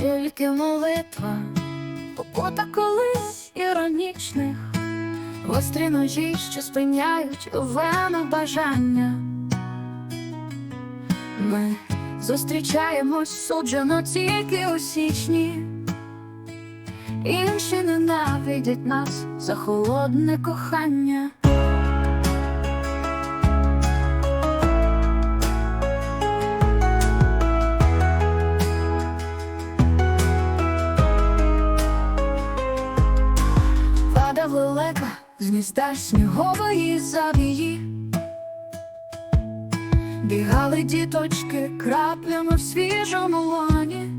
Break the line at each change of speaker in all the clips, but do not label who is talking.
Тільки молитва, покута колись іронічних, гострі ножі, що спиняють у бажання. Ми зустрічаємось суджено тільки у січні. Інші ненавидять нас за холодне кохання. Велика з гнізда снігової завії. Бігали діточки краплями в свіжому лоні.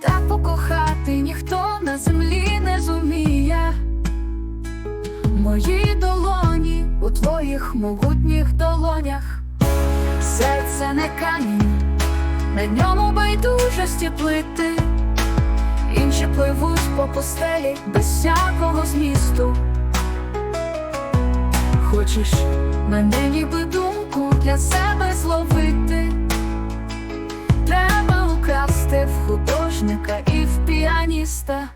Так покохати ніхто на землі не зуміє. Мої долоні у твоїх могутніх долонях. Серце не камінь, на ньому байдужості плити. Інші пливуть по пустелі без всякого змісту. Хочеш мене ніби думку для себе зловити? Треба украсти в художника і в піаніста.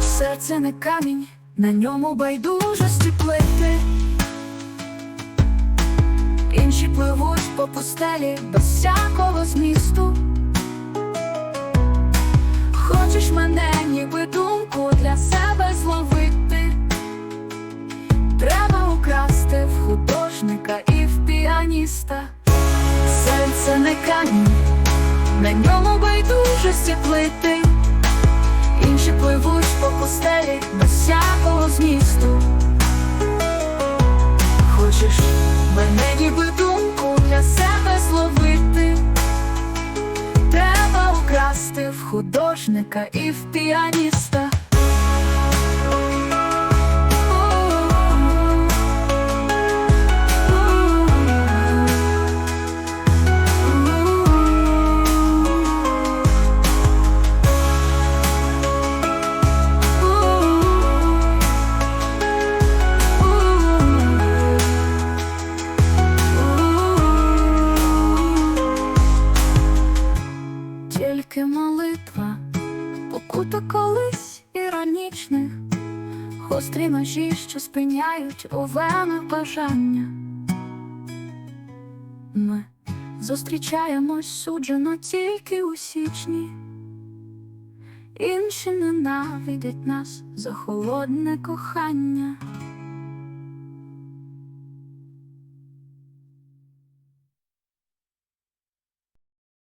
Серце не камінь, на ньому байдужості плити. Інші пливуть по пустелі без всякого змісту. Хочеш мене, ніби думку для себе зловити. Треба украсти в художника і в піаніста. Серце не камінь, на ньому байдужості плити. Художника і в піаніста. Тільки молитва, покута колись іронічних, гострі ножі, що спиняють у венах бажання. Ми зустрічаємось суджено тільки у січні. Інші ненавидять нас за холодне кохання.